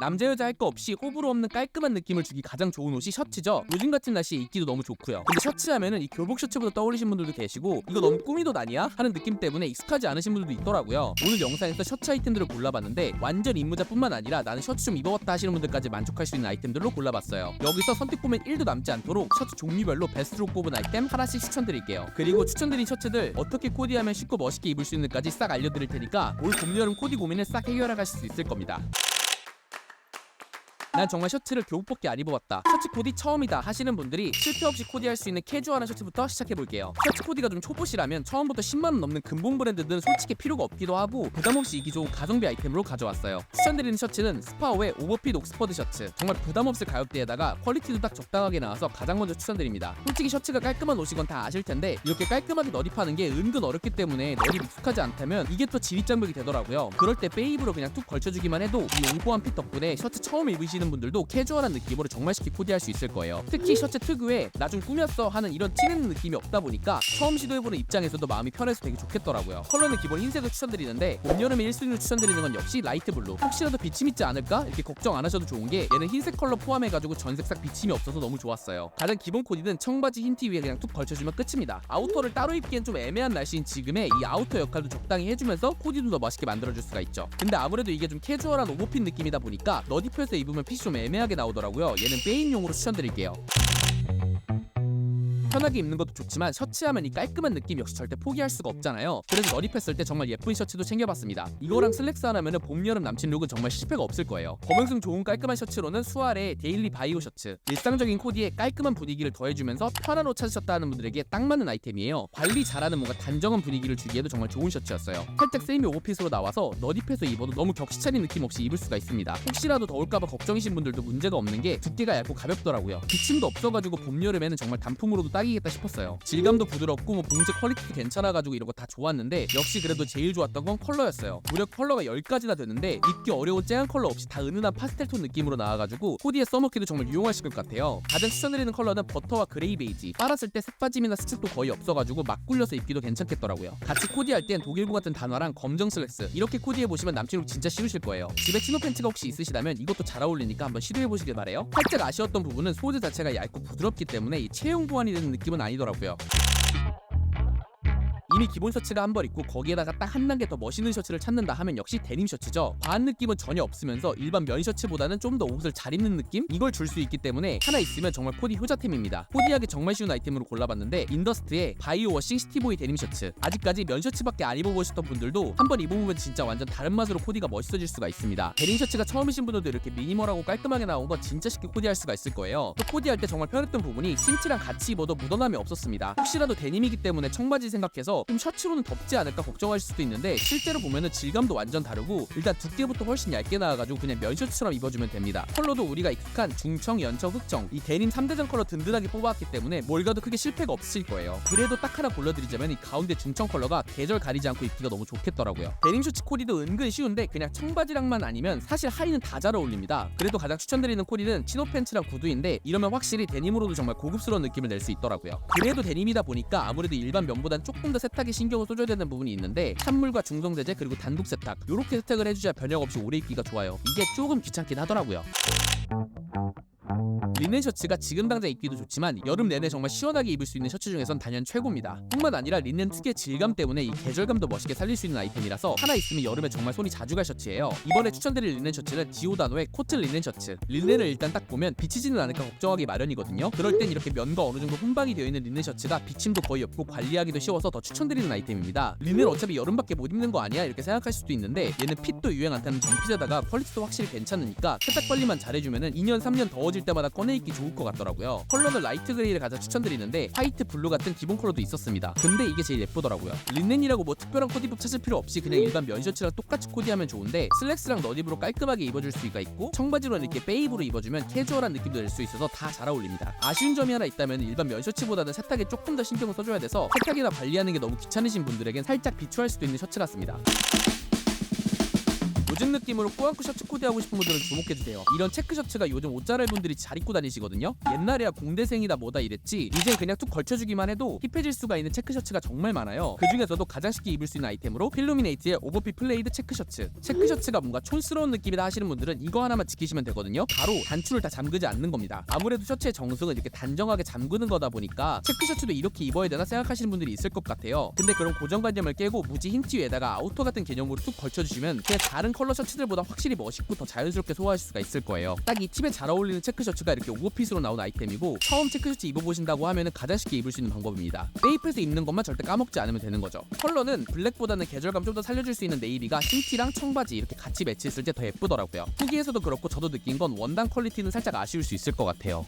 남자 여자 할 거 없이 호불호 없는 깔끔한 느낌을 주기 가장 좋은 옷이 셔츠죠. 요즘 같은 날씨에 입기도 너무 좋고요. 근데 셔츠 하면은 이 교복 셔츠부터 떠올리신 분들도 계시고 이거 너무 꾸미도 아니야? 하는 느낌 때문에 익숙하지 않으신 분들도 있더라고요. 오늘 영상에서 셔츠 아이템들을 골라봤는데 완전 입문자뿐만 아니라 나는 셔츠 좀 입어봤다 하시는 분들까지 만족할 수 있는 아이템들로 골라봤어요. 여기서 선택 보면 1도 남지 않도록 셔츠 종류별로 베스트로 뽑은 아이템 하나씩 추천드릴게요. 그리고 추천드린 셔츠들 어떻게 코디하면 쉽고 멋있게 입을 수 있는지까지 싹 알려드릴 테니까 올 봄 여름 코디 고민을 싹 해결해 가실 수 있을 겁니다. 난 정말 셔츠를 교복밖에 안 입어봤다. 셔츠 코디 처음이다 하시는 분들이 실패 없이 코디할 수 있는 캐주얼한 셔츠부터 시작해볼게요. 셔츠 코디가 좀 초보시라면 처음부터 10만원 넘는 근본 브랜드는 솔직히 필요가 없기도 하고 부담없이 입기 좋은 가성비 아이템으로 가져왔어요. 추천드리는 셔츠는 스파오의 오버핏 옥스퍼드 셔츠. 정말 부담없을 가격대에다가 퀄리티도 딱 적당하게 나와서 가장 먼저 추천드립니다. 솔직히 셔츠가 깔끔한 옷이건 다 아실 텐데 이렇게 깔끔하게 너립하는 게 은근 어렵기 때문에 너립 익숙하지 않다면 이게 또 진입장벽이 되더라고요. 그럴 때 베이브로 그냥 툭 걸쳐주기만 해도 이 옹고한 핏 덕분에 셔츠 처음 입으시는 분들도 캐주얼한 느낌으로 정말 쉽게 코디할 수 있을 거예요. 특히 셔츠 특유의 나 좀 꾸몄어 하는 이런 튀는 느낌이 없다 보니까 처음 시도해보는 입장에서도 마음이 편해서 되게 좋겠더라고요. 컬러는 기본 흰색을 추천드리는데 봄 여름에 1순위로 추천드리는 건 역시 라이트 블루. 혹시라도 비침 있지 않을까 이렇게 걱정 안 하셔도 좋은 게 얘는 흰색 컬러 포함해가지고 전색상 비침이 없어서 너무 좋았어요. 가장 기본 코디는 청바지 흰 티 위에 그냥 툭 걸쳐주면 끝입니다. 아우터를 따로 입기엔 좀 애매한 날씨인 지금에 이 아우터 역할도 적당히 해주면서 코디도 더 멋있게 만들어줄 수가 있죠. 근데 아무래도 이게 좀 캐주얼한 오버핏 느낌이다 보니까 너디표에서 입으면 핏이 좀 애매하게 나오더라고요. 얘는 베인용으로 추천드릴게요. 편하게 입는 것도 좋지만 셔츠 하면 이 깔끔한 느낌 역시 절대 포기할 수가 없잖아요. 그래서 너립했을 때 정말 예쁜 셔츠도 챙겨봤습니다. 이거랑 슬랙스 하나면은 봄 여름 남친 룩은 정말 실패가 없을 거예요. 검은색 좋은 깔끔한 셔츠로는 수아레의 데일리 바이오 셔츠. 일상적인 코디에 깔끔한 분위기를 더해주면서 편한 옷 찾으셨다 하는 분들에게 딱 맞는 아이템이에요. 관리 잘하는 뭔가 단정한 분위기를 주기에도 정말 좋은 셔츠였어요. 살짝 세미 오버핏으로 나와서 너딥해서 입어도 너무 격시차린 느낌 없이 입을 수가 있습니다. 혹시라도 더울까봐 걱정이신 분들도 문제가 없는 게 두께가 얇고 가볍더라고요. 기침도 없어가지고 봄 여름에는 정말 단품으로도 딱이 겠다 싶었어요. 질감도 부드럽고 뭐 봉제 퀄리티도 괜찮아가지고 이런 거 다 좋았는데 역시 그래도 제일 좋았던 건 컬러였어요. 무려 컬러가 10가지나 되는데 입기 어려운 쨍한 컬러 없이 다 은은한 파스텔 톤 느낌으로 나와가지고 코디에 써먹기도 정말 유용하실 것 같아요. 가장 추천드리는 컬러는 버터와 그레이 베이지. 빨았을 때 색빠짐이나 스tik도 거의 없어가지고 막 굴려서 입기도 괜찮겠더라고요. 같이 코디할 땐 독일부 같은 단화랑 검정 슬랙스 이렇게 코디해보시면 남친룩 진짜 쉬우실 거예요. 집에 치노 팬츠가 혹시 있으시다면 이것도 잘 어울리니까 한번 시도해보시길 바래요. 살짝 아쉬웠던 부분은 소재 자체가 얇고 부드럽기 때문에 이 체형 보완이 되는 느낌은 아니더라고요. 이미 기본 셔츠가 한 벌 있고 거기에다가 딱 한 단계 더 멋있는 셔츠를 찾는다 하면 역시 데님 셔츠죠. 과한 느낌은 전혀 없으면서 일반 면 셔츠보다는 좀 더 옷을 잘 입는 느낌? 이걸 줄 수 있기 때문에 하나 있으면 정말 코디 효자템입니다. 코디하기 정말 쉬운 아이템으로 골라봤는데 인더스트의 바이오 워싱 시티보이 데님 셔츠. 아직까지 면 셔츠밖에 안 입어보셨던 분들도 한번 입어보면 진짜 완전 다른 맛으로 코디가 멋있어질 수가 있습니다. 데님 셔츠가 처음이신 분들도 이렇게 미니멀하고 깔끔하게 나온 건 진짜 쉽게 코디할 수가 있을 거예요. 또 코디할 때 정말 편했던 부분이 신티랑 같이 입어도 묻어남이 없었습니다. 혹시라도 데님이기 때문에 청바지 생각해서 좀 셔츠로는 덥지 않을까 걱정하실 수도 있는데 실제로 보면은 질감도 완전 다르고 일단 두께부터 훨씬 얇게 나와가지고 그냥 면 셔츠처럼 입어주면 됩니다. 컬러도 우리가 익숙한 중청, 연청, 흑청 이 데님 3대장 컬러 든든하게 뽑아왔기 때문에 뭘 가도 크게 실패가 없으실 거예요. 그래도 딱 하나 골라드리자면 이 가운데 중청 컬러가 계절 가리지 않고 입기가 너무 좋겠더라고요. 데님 셔츠 코디도 은근 쉬운데 그냥 청바지랑만 아니면 사실 하의는 다 잘 어울립니다. 그래도 가장 추천드리는 코디는 치노 팬츠랑 구두인데 이러면 확실히 데님으로도 정말 고급스러운 느낌을 낼 수 있더라고요. 그래도 데님이다 보니까 아무래도 일반 면보단 조금 더 세 탁에 신경을 써줘야 되는 부분이 있는데 찬물과 중성세제 그리고 단독 세탁 이렇게 세탁을 해주셔야 변형 없이 오래 입기가 좋아요. 이게 조금 귀찮긴 하더라고요. 리넨 셔츠가 지금 당장 입기도 좋지만 여름 내내 정말 시원하게 입을 수 있는 셔츠 중에선 단연 최고입니다. 뿐만 아니라 리넨 특유의 질감 때문에 이 계절감도 멋있게 살릴 수 있는 아이템이라서 하나 있으면 여름에 정말 손이 자주 갈 셔츠예요. 이번에 추천드릴 리넨 셔츠는 지오다노의 코트 리넨 셔츠. 린넨을 일단 딱 보면 비치지는 않을까 걱정하기 마련이거든요. 그럴 땐 이렇게 면과 어느 정도 혼방이 되어 있는 리넨 셔츠가 비침도 거의 없고 관리하기도 쉬워서 더 추천드리는 아이템입니다. 린넨 어차피 여름밖에 못 입는 거 아니야 이렇게 생각할 수도 있는데 얘는 핏도 유행 안 타는 정핏에다가 퀄리티도 확실히 괜찮으니까 세탁 관리만 잘해주면은 2년 3년 더워질 때마다 꺼내 입기 좋을 것 같더라고요. 컬러는 라이트 그레이를 가장 추천드리는데 화이트 블루 같은 기본 컬러도 있었습니다. 근데 이게 제일 예쁘더라고요. 린넨이라고 뭐 특별한 코디법 찾을 필요 없이 그냥 일반 면 셔츠랑 똑같이 코디하면 좋은데 슬랙스랑 너딥으로 깔끔하게 입어줄 수가 있고 청바지로 이렇게 베이브로 입어주면 캐주얼한 느낌도 낼 수 있어서 다 잘 어울립니다. 아쉬운 점이 하나 있다면 일반 면 셔츠보다는 세탁에 조금 더 신경을 써줘야 돼서 세탁이나 관리하는 게 너무 귀찮으신 분들에겐 살짝 비추할 수도 있는 셔츠 같습니다. 요즘 느낌으로 꾸안꾸 셔츠 코디하고 싶은 분들은 주목해주세요. 이런 체크 셔츠가 요즘 옷잘 분들이 잘 입고 다니시거든요. 옛날에야 공대생이다 뭐다 이랬지 이제 그냥 툭 걸쳐주기만 해도 힙해질 수가 있는 체크 셔츠가 정말 많아요. 그 중에서도 가장 쉽게 입을 수 있는 아이템으로 필루미네이트의 오버핏 플레이드 체크 셔츠. 체크 셔츠가 뭔가 촌스러운 느낌이다 하시는 분들은 이거 하나만 지키시면 되거든요. 바로 단추를 다 잠그지 않는 겁니다. 아무래도 셔츠의 정석은 이렇게 단정하게 잠그는 거다 보니까 체크 셔츠도 이렇게 입어야 되나 생각하시는 분들이 있을 것 같아요. 근데 그런 고정관념을 깨고 무지 흰 티에다가 아우터 같은 개념으로 툭 걸쳐주시면 그냥 다른 컬러 셔츠들보다 확실히 멋있고 더 자연스럽게 소화하실 수가 있을 거예요. 딱 이 팁에 잘 어울리는 체크 셔츠가 이렇게 오버핏으로 나온 아이템이고 처음 체크 셔츠 입어보신다고 하면은 가장 쉽게 입을 수 있는 방법입니다. 페이프에서 입는 것만 절대 까먹지 않으면 되는 거죠. 컬러는 블랙보다는 계절감 좀 더 살려줄 수 있는 네이비가 흰티랑 청바지 이렇게 같이 매치했을 때 더 예쁘더라고요. 후기에서도 그렇고 저도 느낀 건 원단 퀄리티는 살짝 아쉬울 수 있을 것 같아요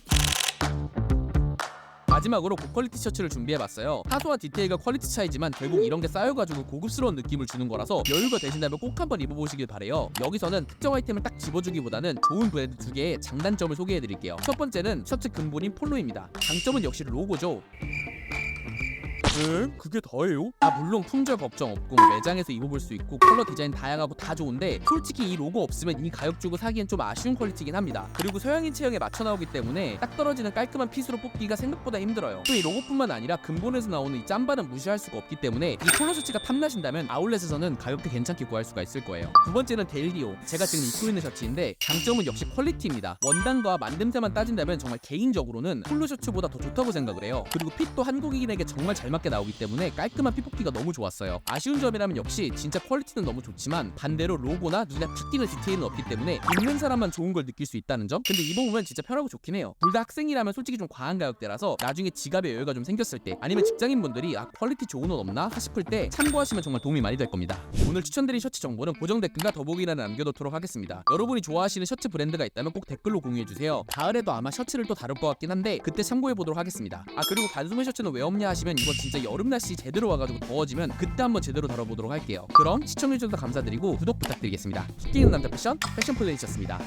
마지막으로 고퀄리티 셔츠를 준비해봤어요. 사소한 디테일과 퀄리티 차이지만 결국 이런 게 쌓여가지고 고급스러운 느낌을 주는 거라서 여유가 되신다면 꼭 한번 입어보시길 바래요. 여기서는 특정 아이템을 딱 집어주기보다는 좋은 브랜드 두 개의 장단점을 소개해드릴게요. 첫 번째는 셔츠 근본인 폴로입니다. 장점은 역시 로고죠. 응? 그게 다예요? 아 물론 품절 걱정 없고 뭐 매장에서 입어볼 수 있고 컬러 디자인 다양하고 다 좋은데 솔직히 이 로고 없으면 이 가격 주고 사기엔 좀 아쉬운 퀄리티긴 합니다. 그리고 서양인 체형에 맞춰 나오기 때문에 딱 떨어지는 깔끔한 핏으로 뽑기가 생각보다 힘들어요. 또 이 로고뿐만 아니라 근본에서 나오는 이 짬바는 무시할 수가 없기 때문에 이 폴로 셔츠가 탐나신다면 아울렛에서는 가격대 괜찮게 구할 수가 있을 거예요. 두 번째는 델리오. 제가 지금 입고 있는 셔츠인데 장점은 역시 퀄리티입니다. 원단과 만듦새만 따진다면 정말 개인적으로는 폴로 셔츠보다 더 좋다고 생각을 해요. 그리고 핏도 한국인에게 정말 잘 맞게 나오기 때문에 깔끔한 핏 뽑기가 너무 좋았어요. 아쉬운 점이라면 역시 진짜 퀄리티는 너무 좋지만 반대로 로고나 눈에 탁 띄는 디테일은 없기 때문에 입는 사람만 좋은 걸 느낄 수 있다는 점? 근데 입어보면 진짜 편하고 좋긴 해요. 둘 다 학생이라면 솔직히 좀 과한 가격대라서 나중에 지갑에 여유가 좀 생겼을 때 아니면 직장인분들이 아 퀄리티 좋은 옷 없나? 싶을 때 참고하시면 정말 도움이 많이 될 겁니다. 오늘 추천드린 셔츠 정보는 고정 댓글과 더보기란에 남겨놓도록 하겠습니다. 여러분이 좋아하시는 셔츠 브랜드가 있다면 꼭 댓글로 공유해주세요. 가을에도 아마 셔츠를 또 다룰 것 같긴 한데 그때 참고해보도록 하겠습니다. 아 그리고 반소매 셔츠는 왜 없냐 하시면 이번 진짜 여름 날씨 제대로 와가지고 더워지면 그때 한번 제대로 다뤄보도록 할게요. 그럼 시청해주셔서 감사드리고 구독 부탁드리겠습니다. 끼끼는 남자 패션 패션 플레이셨습니다